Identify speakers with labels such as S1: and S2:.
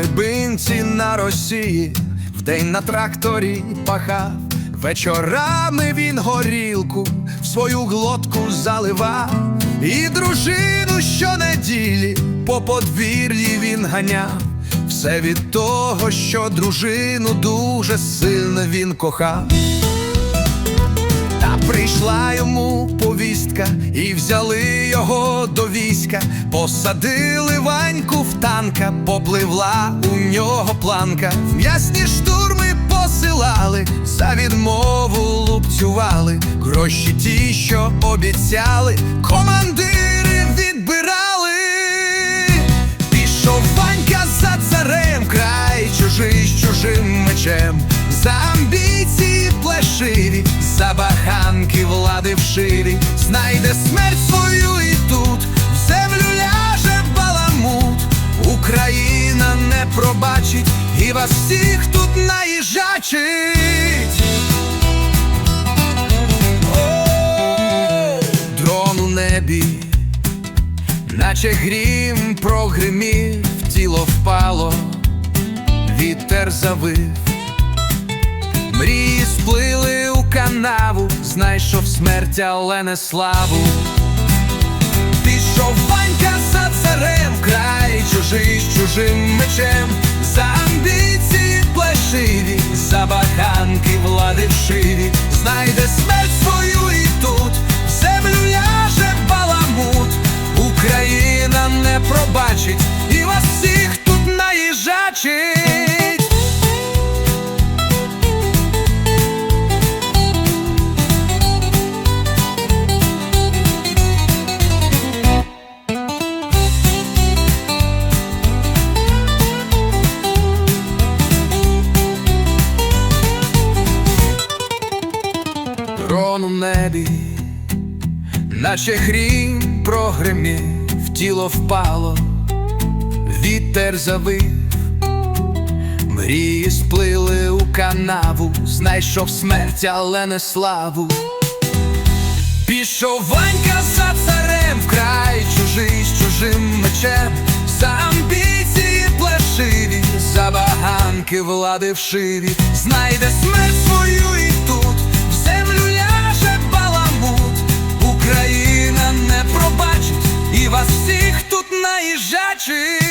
S1: глибинці на Росії, вдень на тракторі пахав, вечорами він горілку в свою глотку заливав, і дружину щонеділі по подвір'ї він ганяв. Все від того, що дружину дуже сильно він кохав. Та прийшла йому повістка, і взяли війська, посадили ваньку в танка, попливла у нього планка. В м'ясні штурми посилали, за відмову лупцювали, гроші ті, що обіцяли, командири відбирали. Пішов Ванька за царем, край чужий з чужим мечем, за амбіції плешиві, за баханки влади вширі, знайде смерть свою вас всіх тут наїжачить. Дрон у небі Наче грім прогримів, тіло впало, вітер завив, мрії сплили у канаву, знайшов смерть, але не славу. Пішов Ванька за царем, край чужий з чужим мечем, Трон у небі, наче грім прогримів, тіло впало, вітер завив, мрії сплили у канаву, знайшов смерть, але не славу. Пішов Ванька за царем, вкрай чужий з чужим мечем, за амбіції плешиві, за баганки влади вшиві, знайде смерть свою вас всіх тут наїжачить.